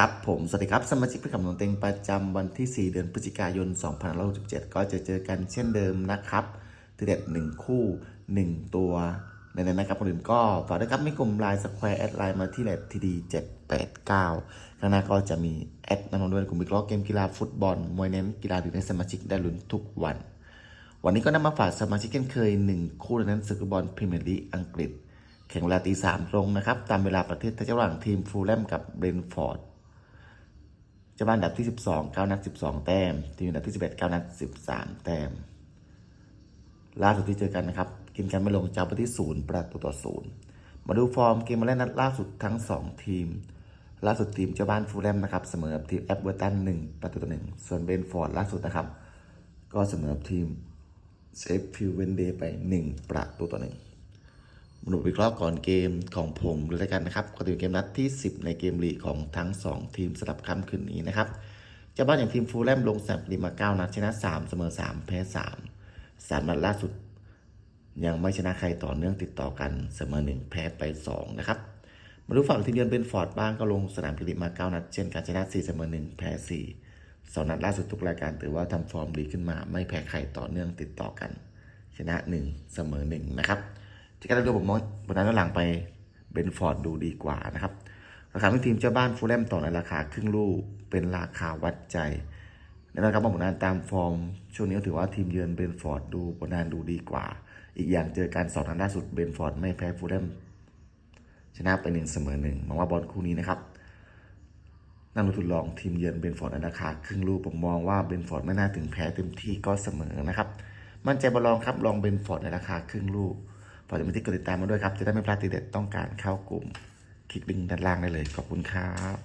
ครับผมสวัสดีครับสมาชิกป็นกำลังเต็งประจำวันที่ 4 เดือนพฤศจิกายน 2567 ก็จะเจอกันเช่นเดิมนะครับทีเด็ด1 คู่ 1 ตัวในนั้นนะครับคนอื่นก็ฝากด้วยครับไม่กลุ่มไลน์สแควร์แอดไลน์มาที่เลททีดี789ข้างหน้าก็จะมีแอดนำมาด้วยกลุ่มวิเคราะห์เกมกีฬาฟุตบอล มวยเน้นกีฬาดีในสมาชิกได้ลุ้นทุกวัน วันนี้ก็นำมาฝากสมาชิกกันเคย 1 คู่ในนั้นศึกบอลพรีเมียร์ลีกอังกฤษ แข่งเวลาตีสามตรงนะครับ ตามเวลาประเทศไทยระหว่างทีมฟูลแลมกับเบรนฟอร์ด จ้าบ้านอันดับที่ 12 9 นัด 12 แต้ม ทีมอันดับที่ 11 9 นัด 13 แต้ม ล่าสุดที่เจอกันนะครับ กินกันไม่ลงเจ้าไปที่ 0 ประตูต่อ 0 มาดูฟอร์มเกมมาเล่นนัดล่าสุดทั้ง 2 ทีม ล่าสุดทีมเจ้าบ้านฟูลแลมนะครับ เสมอกับทีมแอปเวอร์ตัน 1 ประตูต่อ 1 ส่วนเบนฟอร์ดล่าสุดนะครับ ก็เสมอกับทีมเชฟฟิลด์เวนเดย์ไป 1 ประตูต่อ 1 มาดูวิเคราะห์ก่อนเกมของผมเลยแล้วกันนะครับก็ถือเกมนัดที่ 10 ในเกมลีกของทั้ง 2 ทีมสลับค่ำคืนนี้นะครับเจ้าบ้านอย่างทีมฟูลแลมลงสนามลีมา 9 นัดชนะ 3 เสมอ 3 แพ้ 3 3 นัดล่าสุด ยังไม่ชนะใครต่อเนื่องติดต่อกันเสมอ 1 แพ้ไป 2 นะครับ มาดูฝั่งทีมเยือนเป็นฟอร์ดบ้างก็ลงสนามลีกมา 9 นัด เช่นกันชนะ 4 เสมอ 1 แพ้4สองนัดล่าสุดทุกรายการถือว่าทำฟอร์มดีขึ้นมา ไม่แพ้ใครต่อเนื่องติดต่อกัน ชนะ 1 เสมอ 1 นะครับ จาการดูผมมองบนนั้นหลังไปเบนฟอร์ดดูดีกว่านะครับ ราคาของทีมเจ้าบ้านฟูลแลมต่อในราคาครึ่งลูกเป็นราคาวัดใจน่นอนครับว่าผลงานตามฟอร์มช่วงนี้ถือว่าทีมเยือนเบนฟอร์ดดูผลงานดูดีกว่า อีกอย่างเจอการสองนัดล่าสุดเบนฟอร์ดไม่แพ้ฟูลแลมชนะไปหนึ่งเสมอหนึ่งมองว่าบอลคู่นี้นะครับนั่งลงทุนลองทีมเยือนเบนฟอร์ดในราคาครึ่งลูกผมมองว่าเบนฟอร์ดไม่น่าถึงแพ้เต็มที่ก็เสมอนะครับ มั่นใจบอลลองครับลองเบนฟอร์ดในราคาครึ่งลูก ฝากอย่าที่กดติดตามมาด้วยครับ จะได้ไม่พลาดตีเด็ดต้องการเข้ากลุ่มคลิกลิงก์ด้านล่างได้เลย ขอบคุณครับ